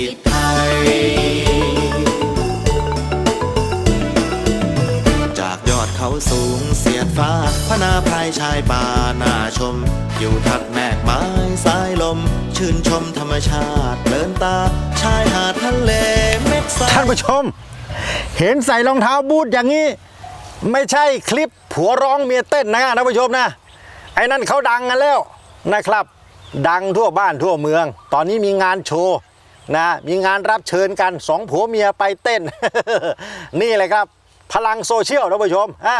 กิจไทย จากยอดเขาสูงเสียดฟ้าพนาภายชายป่าน่าชม อยู่ทัดแมกไม้สายลม ชื่นชมธรรมชาติเดินตา ชายหาดทะเลเม็ดทราย ท่านผู้ชม เห็นใส่รองเท้าบูทอย่างนี้ ไม่ใช่คลิปผัวร้องเมียเต้นนะท่านผู้ชมนะ ไอ้นั่นเขาดังกันแล้วนะครับ ดังทั่วบ้านทั่วเมือง ตอนนี้มีงานโชว์ นะมีงานรับเชิญกันสองผัวเมียไปเต้น นี่เลยครับ พลังโซเชียลท่านผู้ชมฮะ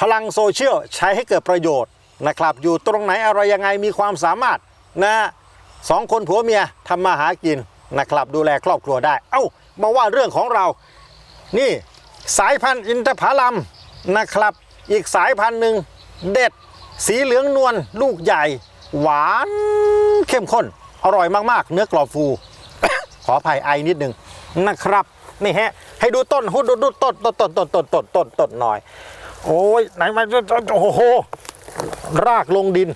พลังโซเชียลใช้ให้เกิดประโยชน์นะครับ อยู่ตรงไหนอะไรยังไงมีความสามารถนะสองคนผัวเมียทำมาหากินนะครับ ดูแลครอบครัวได้ เอ้ามาว่าเรื่องของเรา นี่สายพันธุ์อินทผลัมนะครับ อีกสายพันธุ์หนึ่งเด็ด สีเหลืองนวลลูกใหญ่ หวานเข้มข้น อร่อยมากๆ เนื้อกรอบฟู ขออภัยไอนิดนึงนะครับนี่ฮะให้ดูต้นหุดดูดูต้นต้นต้นต้นต้นต้นต้นต้นหน่อย โอ้ยไหนมาโอ้โหรากลงดิน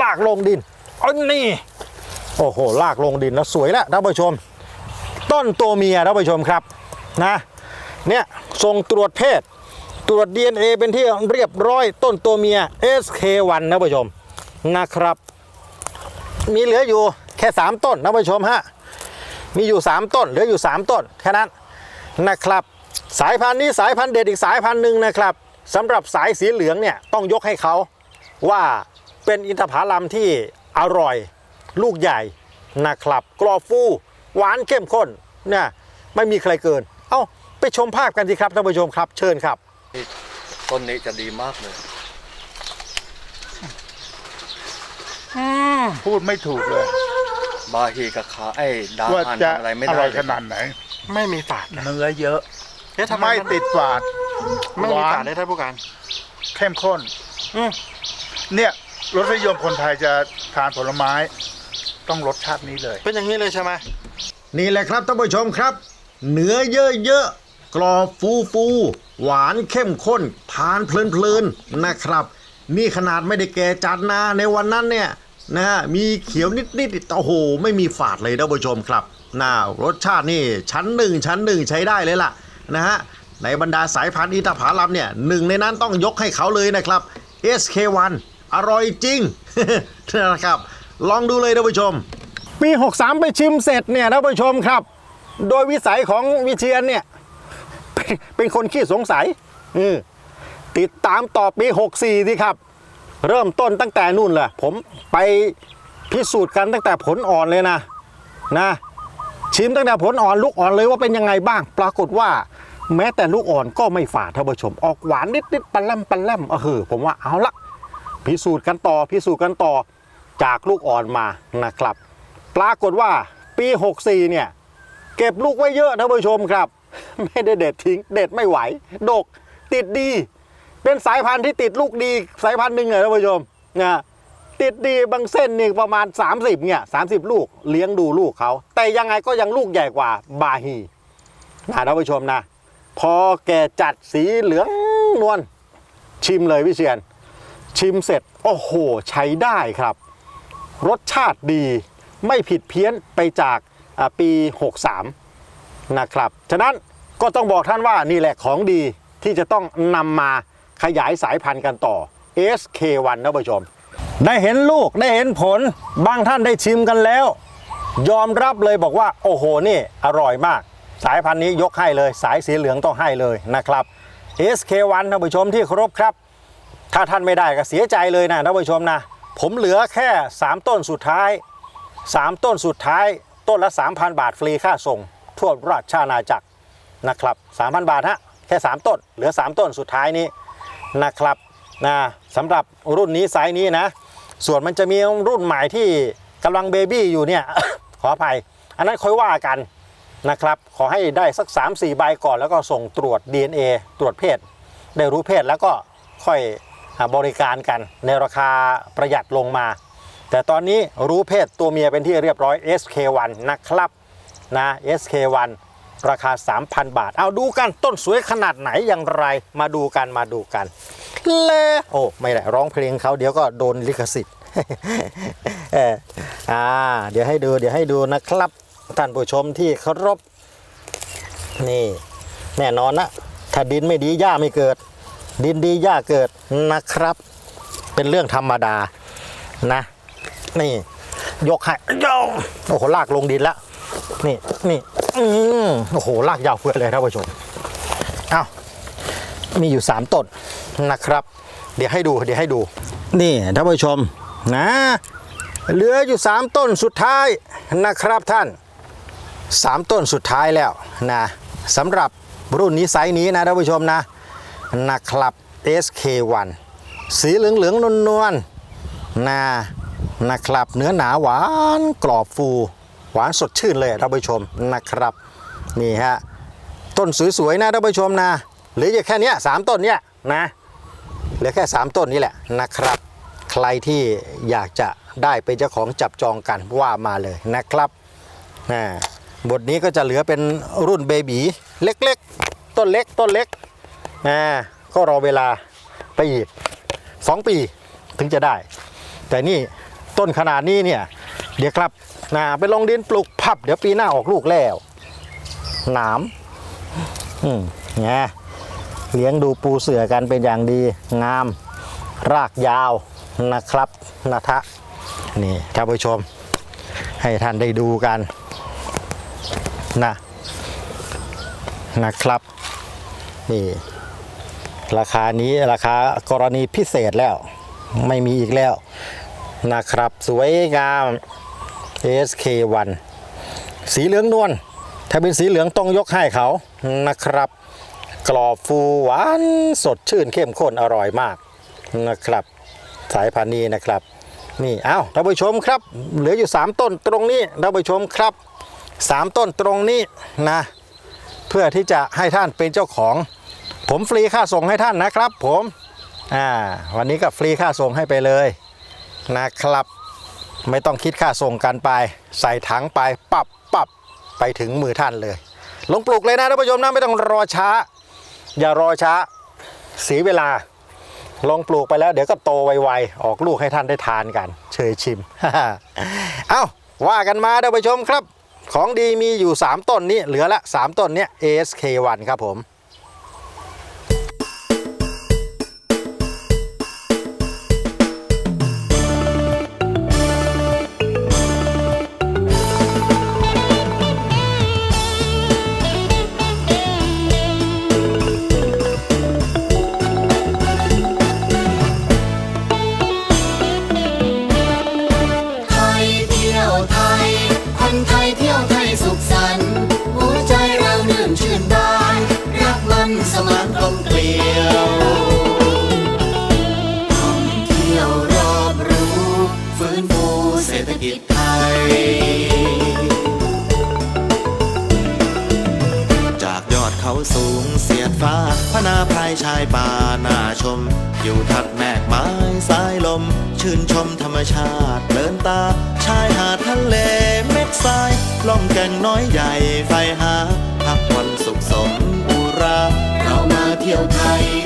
ลากลงดินเอันนี่โอ้โหลากลงดินแล้วสวยแล้วท่านผู้ชม ต้นตัวเมียท่านผู้ชมครับนะเนี่ยส่งตรวจเพศ ตรวจ DNA เป็นที่เรียบร้อยต้นตัวเมีย SK1 นะผู้ชมนะครับ มีเหลืออยู่แค่ 3 ต้นนะผู้ชมฮะ มีอยู่ 3 ต้นเหลืออยู่ 3 ต้นแค่นั้นนะครับ สายพันธุ์นี้สายพันธุ์เด็ดอีกสายพันธุ์หนึ่งนะครับสำหรับสายสีเหลืองเนี่ยต้องยกให้เขาว่าเป็นอินทผลัมที่อร่อยลูกใหญ่นะครับกรอบฟูหวานเข้มข้นเนี่ยไม่มีใครเกิน เอ้าไปชมภาพกันสิครับท่านผู้ชมครับ เชิญครับต้นนี้จะดีมากเลย พูดไม่ถูกเลย บาฮีกับขาไอ้ดาว่าอ่านจะทำอะไรไม่อได้ร่อยเลขนาดไหน ไม่มีฝาดนะเนื้อเยอะ เอ๊ะทำไมไม่มันติดฝาดไม่มีหวานฝาดเลยท่านผู้การเข้มข้น อืมเนี่ยรสนิยมคนไทยจะทานผลไม้ ต้องรสชาตินี้เลย เป็นอย่างนี้เลยใช่ไหมนี่แหละครับท่านผู้ชมครับ เนื้อเยอะๆ กรอบฟูฟูๆหวานเข้มข้น ทานเพลินๆนะครับ นี่ขนาดไม่ได้แก่จัดนะในวันนั้นเนี่ย นะฮะมีเขียวนิดๆโอ้โห ไม่มีฝาดเลยท่านผู้ชมครับน่ารสชาตินี่ชั้นหนึ่งชั้นหนึ่งใช้ได้เลยล่ะนะฮะในบรรดาสายพันธุ์อินทผลัมเนี่ยหนึ่งในนั้นต้องยกให้เขาเลยนะครับ SK1 อร่อยจริงนะครับ ลองดูเลยท่านผู้ชม ปี 63 ไปชิมเสร็จเนี่ยท่านผู้ชมครับ โดยวิสัยของวิเชียนเนี่ยเป็นคนขี้สงสัยอืติดตามต่อปี 64สิครับ เริ่มต้นตั้งแต่นู่นแหละผมไปพิสูจน์กันตั้งแต่ผลอ่อนเลยนะนะ ชิมตั้งแต่ผลอ่อนลูกอ่อนเลยว่าเป็นยังไงบ้าง ปรากฏว่า แม้แต่ลูกอ่อนก็ไม่ฝาดท่านผู้ชม ออกหวานนิดๆปันแลมปันแลมเออผมว่าเอาละพิสูจน์กันต่อพิสูจน์กันต่อจากลูกอ่อนมานะครับ ปรากฏว่าปี 64 เนี่ย เก็บลูกไว้เยอะท่านผู้ชมครับ ไม่ได้เด็ดทิ้ง เด็ดไม่ไหว ดก ติดดี เป็นสายพันธุ์ที่ติดลูกดีสายพันธุ์หนึ่งเลยท่านผู้ชมนะติดดีบางเส้นนี่ประมาณ 30เนี่ย30 ลูกเลี้ยงดูลูกเขา แต่ยังไงก็ยังลูกใหญ่กว่าบาฮีนะท่านผู้ชมนะ พอแก่จัดสีเหลืองนวลชิมเลยวิเชียน ชิมเสร็จ โอ้โห ใช้ได้ครับ รสชาติดีไม่ผิดเพี้ยนไปจากปี 63 นะครับ ฉะนั้นก็ต้องบอกท่านว่านี่แหละของดีที่จะต้องนำมา ขยายสายพันธุ์กันต่อ SK1 นะผู้ชม ได้เห็นลูกได้เห็นผล บางท่านได้ชิมกันแล้ว ยอมรับเลยบอกว่า โอ้โหนี่อร่อยมาก สายพันธุ์นี้ยกให้เลย สายสีเหลืองต้องให้เลยนะครับ SK1 ท่านผู้ชมที่เคารพครับ ถ้าท่านไม่ได้ก็เสียใจเลยนะท่านผู้ชมนะ ผมเหลือแค่ 3 ต้นสุดท้าย 3 ต้นสุดท้าย ต้นละ 3,000 บาทฟรีค่าส่ง ทั่วราชอาณาจักรนะครับ 3,000 บาทฮะแค่ 3 ต้น เหลือ 3 ต้นสุดท้ายนี้ นะครับนะสำหรับรุ่นนี้ไซส์นี้นะ ส่วนมันจะมีรุ่นใหม่ที่กำลังเบบี้อยู่เนี่ย ขออภัย อันนั้นค่อยว่ากันนะครับ ขอให้ได้สัก 3-4ใบก่อนแล้วก็ส่งตรวจ DNA ตรวจเพศ ได้รู้เพศแล้วก็ค่อยบริการกันในราคาประหยัดลงมา แต่ตอนนี้รู้เพศตัวเมียเป็นที่เรียบร้อย SK1 นะครับนะ SK1 ราคา 3,000 บาท เอาดูกันต้นสวยขนาดไหนอย่างไรมาดูกันมาดูกันเลโอ้ไม่ได้ร้องเพลงเขาเดี๋ยวก็โดนลิขสิทธิ์เอออ่าเดี๋ยวให้ดูเดี๋ยวให้ดูนะครับท่านผู้ชมที่เคารพนี่แน่นอนนะถ้าดินไม่ดีหญ้าไม่เกิด ดินดีหญ้าเกิดนะครับ เป็นเรื่องธรรมดานะ นี่ ยกให้โยโอ้โหลากลงดินแล้ว นี่นี่อืมโอ้โหลากยาวเพื่อเลยท่านผู้ชมเอ้ามีอยู่สามต้นนะครับ เดี๋ยวให้ดูเดี๋ยวให้ดู นี่ท่านผู้ชมนะเหลืออยู่สามต้นสุดท้ายนะครับท่านสามต้นสุดท้ายแล้วนะสำหรับรุ่นนี้ไซส์นี้นะท่านผู้ชมนะนะครับ SK1 สีเหลืองเหลืองๆนวลนวลๆนะนะครับ เนื้อหนาหวานกรอบฟู หวานสดชื่นเลยท่านผู้ชมนะครับนี่ฮะต้นสวยๆนะท่านผู้ชมนะเหลืออยู่แค่เนี้ยสามต้นเนี้ยนะเหลือแค่ 3 ต้นนี้แหละนะครับ ใครที่อยากจะได้เป็นเจ้าของจับจองกันว่ามาเลยนะครับอ่บทนี้ก็จะเหลือเป็นรุ่นเบบีเล็กๆ ต้นเล็กต้นเล็กอ่ก็รอเวลาไปอีก 2 ปีถึงจะได้ แต่นี่ต้นขนาดนี้เนี่ยเดี๋ยวครับ นะไปลงดินปลูกพับ เดี๋ยวปีหน้าออกลูกแล้วหนามอืมไงเลี้ยงดูปูเสือกันเป็นอย่างดีงาม รากยาวนะครับนะทะนี่ท่านผู้ชม ให้ท่านได้ดูกันนะนะครับนี่ราคานี้ราคากรณีพิเศษแล้ว ไม่มีอีกแล้วนะครับ สวยงาม SK1 สีเหลืองนวลถ้าเป็นสีเหลืองต้องยกให้เขานะครับ กรอบฟูหวานสดชื่นเข้มข้นอร่อยมากนะครับ สายพันธุ์นี้นะครับนี่เอ้าท่านผู้ชมครับ เหลืออยู่ 3 ต้นตรงนี้ท่านผู้ชมครับ 3 ต้นตรงนี้นะ เพื่อที่จะให้ท่านเป็นเจ้าของ ผมฟรีค่าส่งให้ท่านนะครับ ผมอ่าวันนี้ก็ฟรีค่าส่งให้ไปเลยนะครับ ไม่ต้องคิดค่าส่งกันไป ใส่ถังไปปับปับไปถึงมือท่านเลย ลงปลูกเลยนะท่านผู้ชมนะไม่ต้องรอช้า อย่ารอช้าเสียเวลา ลงปลูกไปแล้ว เดี๋ยวก็โตไวๆออกลูกให้ท่านได้ทานกัน เชยชิมเอ้าว่ากันมาท่านผู้ชมครับ ของดีมีอยู่ 3 ต้นนี้เหลือละ 3 ต้นเนี้ย ASK1 ครับผมานกลมเกลียวท่องเที่ยวรอบรู้ ฟื้นฟูเศรษฐกิจไทย จากยอดเขาสูงเสียดฟ้าพนาพรายชายป่าน่าชม อยู่ทัดแมกไม้สายลม ชื่นชมธรรมชาติเดินตา ชายหาดทะเลเม็ดทรายล่องแก่งน้อยใหญ่ไฟหาพักผ่อนสุขสม 有他